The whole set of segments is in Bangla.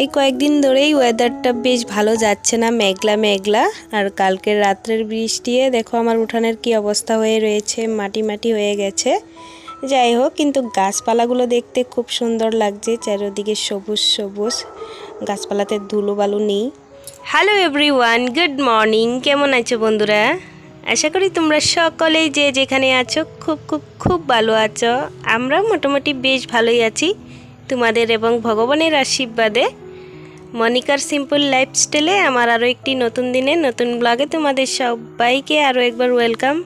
এই কয়েকদিন ধরেই ওয়েদারটা বেশ ভালো যাচ্ছে না, মেঘলা মেঘলা। আর কালকের রাত্রের বৃষ্টিয়ে দেখো আমার উঠানের কি অবস্থা হয়ে রয়েছে, মাটি মাটি হয়ে গেছে। যাই হোক, কিন্তু গাছপালাগুলো দেখতে খুব সুন্দর লাগছে, চারিদিকে সবুজ সবুজ। গাছপালাতে ধুলো বালু নেই। হ্যালো এভরিওয়ান গুড মর্নিং কেমন আছো বন্ধুরা? আশা করি তোমরা সকলেই যে যেখানে আছো, খুব খুব খুব ভালো আছো। আমরা মোটামুটি বেশ ভালোই আছি, তোমাদের এবং ভগবানের আশীর্বাদে। মনিকার সিম্পল লাইফস্টাইলে আমার আরও একটি নতুন দিনে নতুন ব্লগে তোমাদের সবাইকে আরও একবার ওয়েলকাম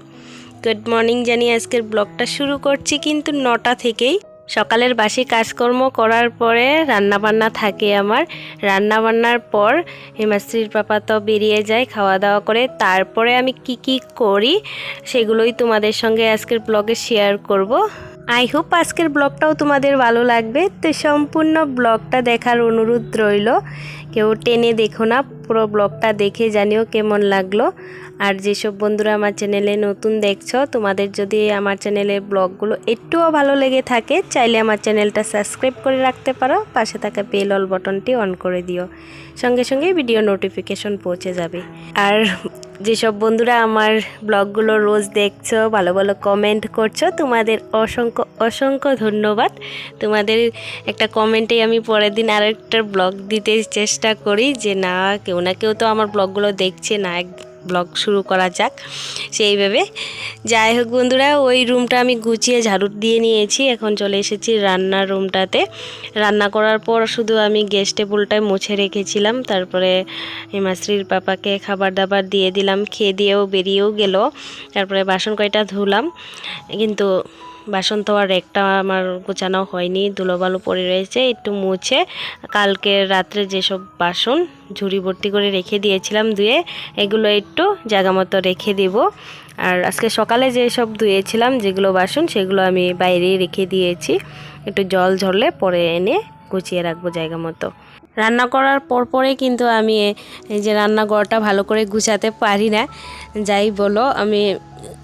গুড মর্নিং জানিয়ে আজকের ব্লগটা শুরু করছি কিন্তু নটা থেকেই। সকালের বাসি কাজকর্ম করার পরে রান্নাবান্না থাকে আমার। রান্নাবান্নার পর হেমাশ্রীর পাপা তো বেরিয়ে যায় খাওয়া দাওয়া করে। তারপরে আমি কি কি করি সেগুলোই তোমাদের সঙ্গে আজকের ব্লগে শেয়ার করব। আই হোপ আজকের ব্লগটাও তোমাদের ভালো লাগবে। তো সম্পূর্ণ ব্লগটা দেখার অনুরোধ রইল। কেউ টেনে দেখো না, পুরো ব্লগটা দেখে জানিও কেমন লাগল। আর যেসব বন্ধুরা আমার চ্যানেলে নতুন দেখছ, তোমাদের যদি আমার চ্যানেলের ব্লগগুলো একটুও ভালো লেগে থাকে, চাইলে আমার চ্যানেলটা সাবস্ক্রাইব করে রাখতে পারো, পাশে থাকা বেল অল বটনটি অন করে দিও। সঙ্গে সঙ্গে ভিডিও নোটিফিকেশন পৌঁছে যাবে। আর যেসব বন্ধুরা আমার ব্লগগুলো রোজ দেখছ, ভালো ভালো কমেন্ট করছ, তোমাদের অসংখ্য অসংখ্য ধন্যবাদ। তোমাদের একটা কমেন্টে আমি পরের দিন আর একটা ব্লগ দিতে চেষ্টা করি, যে না, কেউ না কেউ তো আমার ব্লগগুলো দেখছে না ব্লগ শুরু করা যাক। সেইভাবে যাই হোক বন্ধুরা, ওই রুমটা আমি গুছিয়ে ঝাড়ু দিয়ে নিয়েছি। এখন চলে এসেছি রান্নার রুমটাতে। রান্না করার পর শুধু আমি গেস্ট টেবুলটায় মুছে রেখেছিলাম। তারপরে হিমাশ্রীর পাপাকে খাবার দাবার দিয়ে দিলাম। খেয়ে দিয়েও বেরিয়েও গেল। তারপরে বাসন কয়টা ধুলাম। কিন্তু বাসন আর একটা আমার গোছানো হয়নি, ধুলোবালু পড়ে রয়েছে, একটু মুছে। কালকে রাত্রে যেসব বাসন ঝুড়ি ভর্তি করে রেখে দিয়েছিলাম ধুয়ে, এগুলো একটু জায়গা মতো রেখে দেব। আর আজকে সকালে যেসব ধুয়েছিলাম, যেগুলো বাসন, সেগুলো আমি বাইরেই রেখে দিয়েছি। একটু জল ঝরলে পরে এনে গুছিয়ে রাখব জায়গা মতো। রান্না করার পর পরে কিন্তু আমি এই যে রান্নাঘরটা ভালো করে গুছাতে পারি না। যাই বলো, আমি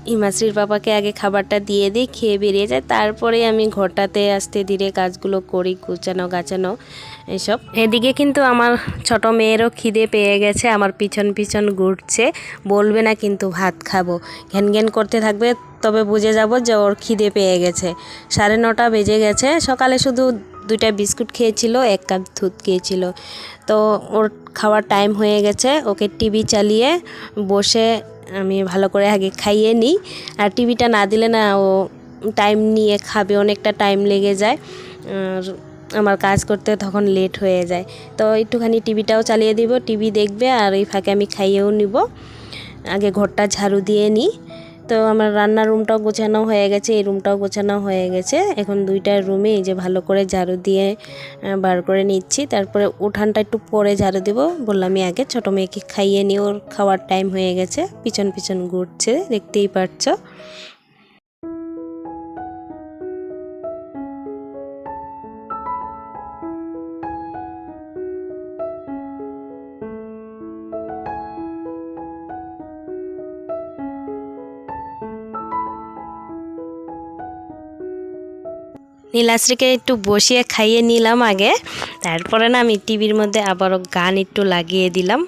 হিমাশ্রীর পাপাকে আগে খাবারটা দিয়ে দিই, খেয়ে বেরিয়ে যায়। তারপরে আমি ঘরটাতে আসতে ধীরে কাজগুলো করি, গুছানো, গাছানো, এসব। এদিকে কিন্তু আমার ছোট মেয়েরও খিদে পেয়ে গেছে, আমার পিছন পিছন ঘুরছে। বলবে না কিন্তু ভাত খাব। ঘ্যান ঘ্যান করতে থাকবে, তবে বুঝে যাব যে ওর খিদে পেয়ে গেছে। সাড়ে নটা বেজে গেছে, সকালে শুধু দুইটা বিস্কুট খেয়েছিল, এক কাপ দুধ খেয়েছিল। তো ওর খাওয়ার টাইম হয়ে গেছে, ওকে টিভি চালিয়ে বসে আমি ভালো করে আগে খাইয়ে নিই। আর টিভিটা না দিলে না, ও টাইম নিয়ে খাবে, অনেকটা টাইম লেগে যায়। আর আমার কাজ করতে তখন লেট হয়ে যায়। তো একটুখানি টিভিটাও চালিয়ে দিব টিভি দেখবে, আর এই ফাঁকে আমি খাইয়েও নিব। আগে ঘরটা ঝাড়ু দিয়ে নিই। তো আমার রান্নার রুমটাও গোছানো হয়ে গেছে, এই রুমটাও গোছানো হয়ে গেছে। এখন দুইটা রুমে যে ভালো করে ঝাড়ু দিয়ে বার করে নিচ্ছি। তারপরে উঠানটা একটু পরে ঝাড়ু দেবো। বললামই আগে, ছোটো মেয়েকে খাইয়ে নিয়ে ওর খাওয়ার টাইম হয়ে গেছে। পিছন পিছন ঘুরছে, দেখতেই পারছ। নীলাশ্রীকে একটু বসিয়ে খাইয়ে নিলাম আগে। তারপরে না আমি টিভির মধ্যে আবারও গান একটু লাগিয়ে দিলাম।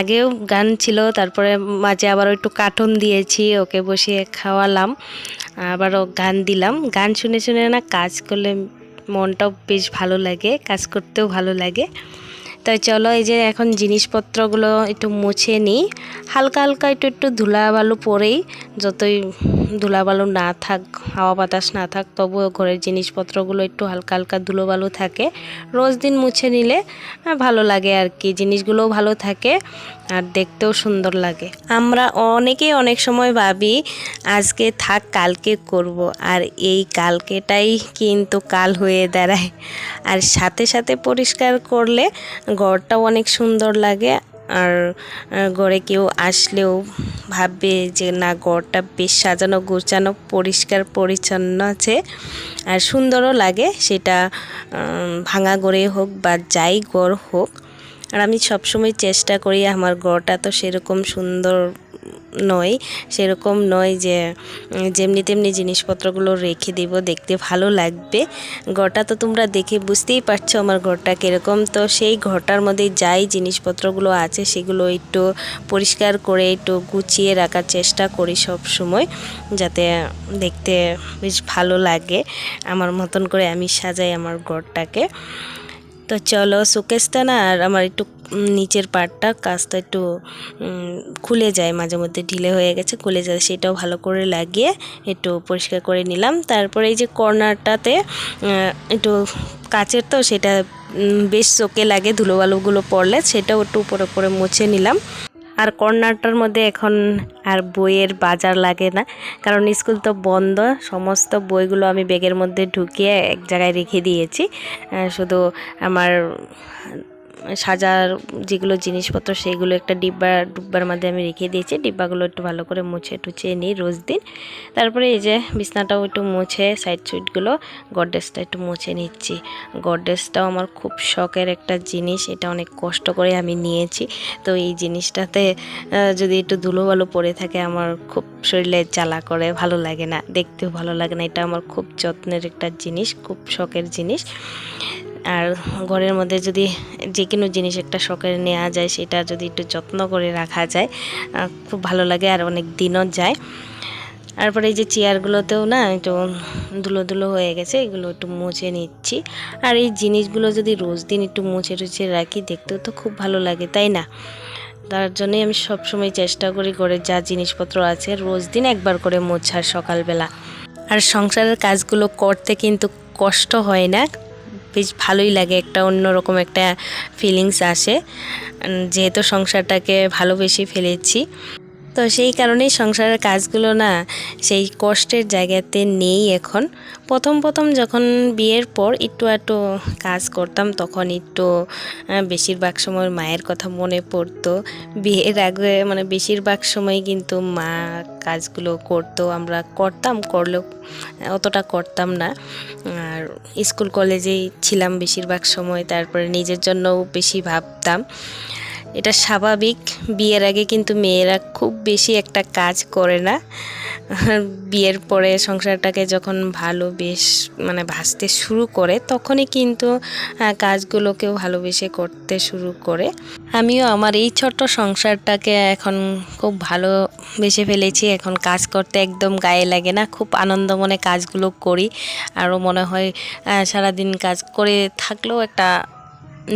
আগেও গান ছিল, তারপরে মাঝে আবারও একটু কার্টুন দিয়েছি, ওকে বসিয়ে খাওয়ালাম, আবারও গান দিলাম। গান শুনে শুনে না কাজ করলে মনটাও বেশ ভালো লাগে, কাজ করতেও ভালো লাগে। তাই চলো এই যে এখন জিনিসপত্রগুলো একটু মুছে নিই। হালকা হালকা একটু একটু ধুলা বালু পরেই যতই ধুলা বালু না থাক, হাওয়া বাতাস না থাক, তবুও ঘরের জিনিসপত্রগুলো একটু হালকা হালকা ধুলো বালু থাকে। রোজ দিন মুছে নিলে ভালো লাগে আর কি, জিনিসগুলোও ভালো থাকে আর দেখতেও সুন্দর লাগে। আমরা অনেকেই অনেক সময় ভাবি, আজকে থাক, কালকে করব। আর এই কালকেটাই কিন্তু কাল হয়ে দাঁড়ায়। আর সাথে সাথে পরিষ্কার করলে ঘরটাও অনেক সুন্দর লাগে আর ঘরে কেউ আসলেও ভাববে যে না, ঘরটা বেশ সাজানো গোছানো, পরিষ্কার, পরিচ্ছন্ন আছে আর সুন্দরও লাগে সেটা ভাঙা গড়ে হোক বা যাই গড় হোক। আর আমি সবসময় চেষ্টা করি আমার ঘরটা তো সেরকম সুন্দর নয়, সেরকম নয় যে যেমনি তেমনি জিনিসপত্রগুলো রেখে দিব, দেখতে ভালো লাগবে। ঘরটা তো তোমরা দেখে বুঝতেই পারছ আমার ঘরটা কীরকম। তো সেই ঘরটার মধ্যে যাই জিনিসপত্রগুলো আছে, সেগুলো একটু পরিষ্কার করে, একটু গুছিয়ে রাখার চেষ্টা করি সব সময়, যাতে দেখতে বেশ ভালো লাগে। আমার মতন করে আমি সাজাই আমার ঘরটাকে। তো চলো শোকেসটা না আর আমার একটু নিচের পার্টটা কাজটা একটু খুলে যায়, মাঝে মধ্যে ঢিলে হয়ে গেছে, খুলে যায়, সেটাও ভালো করে লাগিয়ে একটু পরিষ্কার করে নিলাম। তারপরে এই যে কর্নারটাতে একটু কাচের তো, সেটা বেশ চোখে লাগে, ধুলোবালুগুলো পড়লে, সেটাও একটু উপরে উপরে মুছে নিলাম। আর কর্নারটার মধ্যে এখন আর বইয়ের বাজার লাগে না। কারণ স্কুল তো বন্ধ, সমস্ত বইগুলো আমি ব্যাগের মধ্যে ঢুকিয়ে এক জায়গায় রেখে দিয়েছি। শুধু আমার সাজার যেগুলো জিনিসপত্র, সেগুলো একটা ডিব্বা, ডিব্বার মধ্যে আমি রেখে দিয়েছি। ডিব্বাগুলো একটু ভালো করে মুছে টুছে নিই রোজ দিন। তারপরে এই যে বিছনাটাও একটু মুছে সাইড সুইটগুলো গডরেজটা একটু মুছে নিচ্ছি। গডরেজটাও আমার খুব শখের একটা জিনিস, এটা অনেক কষ্ট করে আমি নিয়েছি। তো এই জিনিসটাতে যদি একটু ধুলো ভালো পড়ে থাকে, আমার খুব শরীরে জ্বালা করে, ভালো লাগে না। দেখতেও ভালো লাগে না। এটা আমার খুব যত্নের একটা জিনিস, খুব শখের জিনিস। আর ঘরের মধ্যে যদি যে কোনো জিনিস একটা শখের নেওয়া যায়, সেটা যদি একটু যত্ন করে রাখা যায় খুব ভালো লাগে আর অনেক দিনও যায়। তারপরে এই যে চেয়ারগুলোতেও না একটু ধুলো ধুলো হয়ে গেছে, এগুলো একটু মুছে নিচ্ছি। আর এই জিনিসগুলো যদি রোজ দিন একটু মুছে টুছে রাখি, দেখতেও তো খুব ভালো লাগে, তাই না? তার জন্যই আমি সবসময় চেষ্টা করি করে যা জিনিসপত্র আছে রোজ দিন একবার করে মোছার সকালবেলা। আর সংসারের কাজগুলো করতে কিন্তু কষ্ট হয় না। বেশ ভালোই লাগে একটা অন্যরকম একটা ফিলিংস আসে। যেহেতু সংসারটাকে ভালোবেসে ফেলেছি। তো সেই কারণেই সংসারের কাজগুলো না সেই কষ্টের জায়গাতে নেই এখন। প্রথম প্রথম যখন বিয়ের পর একটু একটু কাজ করতাম তখন একটু বেশিরভাগ সময় মায়ের কথা মনে পড়তো। বিয়ের আগে মানে বেশিরভাগ সময় কিন্তু মা কাজগুলো করতো, আমরা করতাম, করলেও, অতটা করতাম না। আর স্কুল কলেজেই ছিলাম বেশিরভাগ সময়, তারপরে নিজের জন্যও বেশি ভাবতাম। এটা স্বাভাবিক। বিয়ের আগে কিন্তু মেয়েরা খুব বেশি একটা কাজ করে না। বিয়ের পরে সংসারটাকে যখন ভালো বেশ মানে ভাসতে শুরু করে, তখনই কিন্তু কাজগুলোকেও ভালোবেসে করতে শুরু করে। আমিও আমার এই ছোট্ট সংসারটাকে এখন খুব ভালো বেসে ফেলেছি। এখন কাজ করতে একদম গায়ে লাগে না। খুব আনন্দ মনে কাজগুলো করি। আরও মনে হয় সারাদিন কাজ করে থাকলেও একটা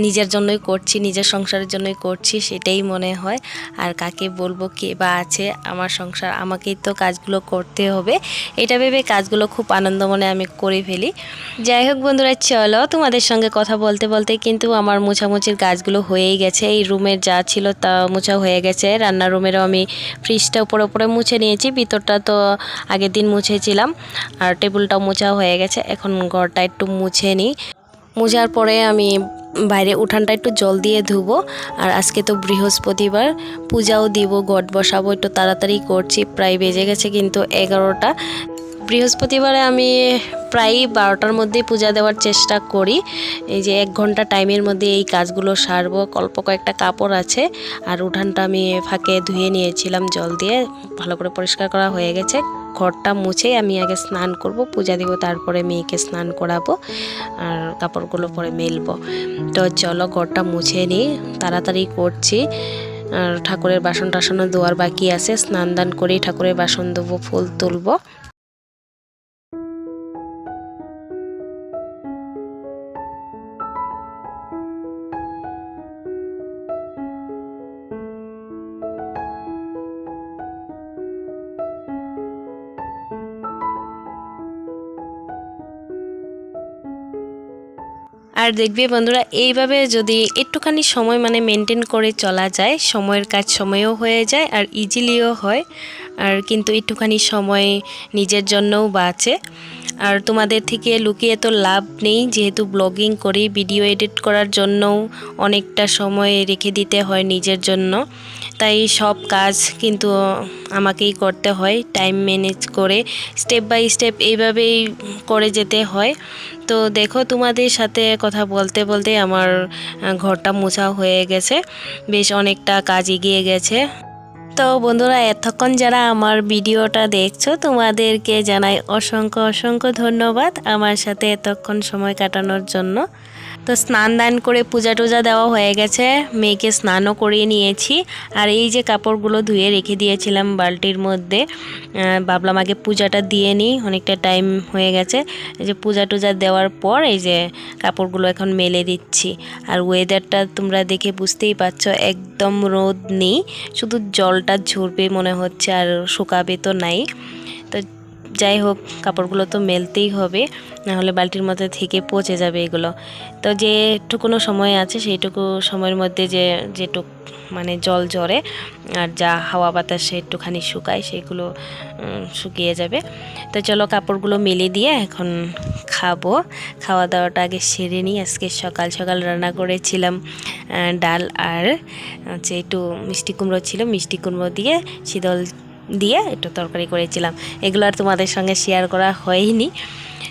নিজের জন্যই করছি, নিজের সংসারের জন্যই করছি, সেটাই মনে হয়। আর কাকে বলব, কে বা আছে আমার সংসার, আমাকেই তো কাজগুলো করতে হবে। এটা ভেবে কাজগুলো খুব আনন্দ মনে আমি করে ফেলি। যাই হোক বন্ধুরা, চলো তোমাদের সঙ্গে কথা বলতে বলতে কিন্তু আমার মোছামুছির কাজগুলো হয়েই গেছে। এই রুমের যা ছিল তা মোছা হয়ে গেছে। রান্নার রুমেরও আমি ফ্রিজটা উপরে উপরে মুছে নিয়েছি, ভিতরটা তো আগের দিন মুছেছিলাম। আর টেবিলটাও মোছা হয়ে গেছে, এখন ঘরটা একটু মুছে নিই। মোজার পরে আমি বাইরে উঠানটা একটু জল দিয়ে ধুবো। আর আজকে তো বৃহস্পতিবার, পূজাও দিব গড বসাবো, একটু তাড়াতাড়ি করছি, প্রায় বেজে গেছে কিন্তু এগারোটা। বৃহস্পতিবারে আমি প্রায় বারোটার মধ্যেই পূজা দেওয়ার চেষ্টা করি। এই যে এক ঘণ্টা টাইমের মধ্যে এই কাজগুলো সারবো, অল্প কয়েকটা কাপড় আছে, আর উঠানটা আমি ফাঁকে ধুয়ে নিয়েছিলাম জল দিয়ে, ভালো করে পরিষ্কার করা হয়ে গেছে। ঘরটা মুছে আমি আগে স্নান করব, পূজা দিব, তারপরে মেয়েকে স্নান করাবো আর কাপড়গুলো পরে মেলবো। তো চলো ঘরটা মুছে নিই, তাড়াতাড়ি করছি। আর ঠাকুরের বাসন টাসনও ধোয়ার বাকি আছে স্নান দান করেই ঠাকুরের বাসন দেবো ফুল তুলবো। আর দেখবে বন্ধুরা, এইভাবে যদি একটুখানি সময় মানে মেনটেন করে চলা যায়, সময়ের কাজ সময়েও হয়ে যায় আর ইজিলিও হয়, আর কিন্তু একটুখানি সময় নিজের জন্যও বাঁচে। আর তোমাদের থেকে লুকিয়ে তো লাভ নেই, যেহেতু ব্লগিং করি ভিডিও এডিট করার জন্যও অনেকটা সময় রেখে দিতে হয় নিজের জন্য। তাই সব কাজ কিন্তু আমাকেই করতে হয় টাইম ম্যানেজ করে স্টেপ বাই স্টেপ এইভাবেই করে যেতে হয়। তো দেখো তোমাদের সাথে কথা বলতে বলতে আমার ঘরটা মোছা হয়ে গেছে, বেশ অনেকটা কাজ এগিয়ে গেছে। তো বন্ধুরা, এতক্ষণ যারা আমার ভিডিওটা দেখছ, তোমাদেরকে জানাই অসংখ্য অসংখ্য ধন্যবাদ আমার সাথে এতক্ষণ সময় কাটানোর জন্য। তো স্নান দান করে পূজা টুজা দেওয়া হয়ে গেছে, মেয়েকে স্নানও করিয়ে নিয়েছি। আর এই যে কাপড়গুলো ধুয়ে রেখে দিয়েছিলাম বালতির মধ্যে ভাবলাম আগে পূজাটা দিয়ে নিই, অনেকটা টাইম হয়ে গেছে। এই যে পূজা টুজা দেওয়ার পর এই যে কাপড়গুলো এখন মেলে দিচ্ছি। আর ওয়েদারটা তোমরা দেখে বুঝতেই পারছ, একদম রোদ নেই, শুধু জলটা ঝরবে মনে হচ্ছে আর শুকাবে তো নাই। তো যাই হোক, কাপড়গুলো তো মেলতেই হবে, নাহলে বালতির মধ্যে থেকে পচে যাবে এগুলো। তো যেটুকুনো সময় আছে সেইটুকু সময়ের মধ্যে যে যেটুক মানে জল ঝরে আর যা হাওয়া বাতাসে একটুখানি শুকায় সেগুলো শুকিয়ে যাবে। তো চলো কাপড়গুলো মেলে দিয়ে এখন খাব। খাওয়া দাওয়াটা আগে সেরে নিই। আজকে সকাল সকাল রান্না করেছিলাম ডাল আর হচ্ছে একটু মিষ্টি কুমড়ো ছিল মিষ্টি কুমড়ো দিয়ে শীতল দিয়ে একটু তরকারি করেছিলাম। এগুলো আর তোমাদের সঙ্গে শেয়ার করা হয়নি।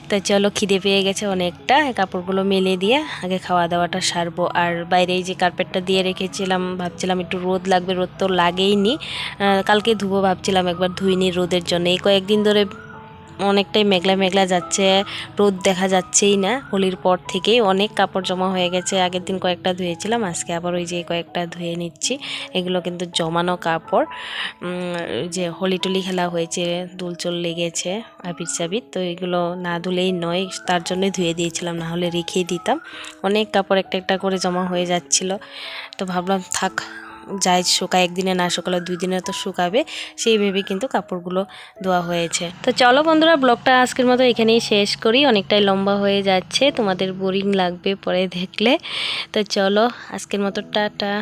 তো চলো খিদে পেয়ে গেছে অনেকটা কাপড়গুলো মেলে দিয়ে আগে খাওয়া দাওয়াটা সারবো। আর বাইরে যে কার্পেটটা দিয়ে রেখেছিলাম ভাবছিলাম একটু রোদ লাগবে রোদ তো লাগেইনি। আহ, কালকে ধুবো ভাবছিলাম একবার ধুইনি রোদের জন্য। এই কয়েকদিন ধরে অনেকটাই মেঘলা মেঘলা যাচ্ছে, রোদ দেখা যাচ্ছেই না। হোলির পর থেকেই অনেক কাপড় জমা হয়ে গেছে। আগের দিন কয়েকটা ধুয়েছিলাম, আজকে আবার ওই যে কয়েকটা ধুয়ে নিচ্ছি। এগুলো কিন্তু জমানো কাপড়। যে হোলি টুলি খেলা হয়েছে দুল দুলচুল লেগেছে আবির চাবির তো এগুলো না ধুলেই নয়, তার জন্যই ধুয়ে দিয়েছিলাম, না হলে রেখেই দিতাম। অনেক কাপড় একটা একটা করে জমা হয়ে যাচ্ছিল। তো ভাবলাম থাক যাই শুকায়, একদিনে না শুকালো দুই দিনে তো শুকাবে, সেই ভেবে কিন্তু কাপড়গুলো ধোয়া হয়েছে। তো চলো বন্ধুরা, ব্লগটা আজকের মতো এখানেই শেষ করি। অনেকটাই লম্বা হয়ে যাচ্ছে, তোমাদের বোরিং লাগবে পরে দেখলে। তো চলো, আজকের মতো টাটা।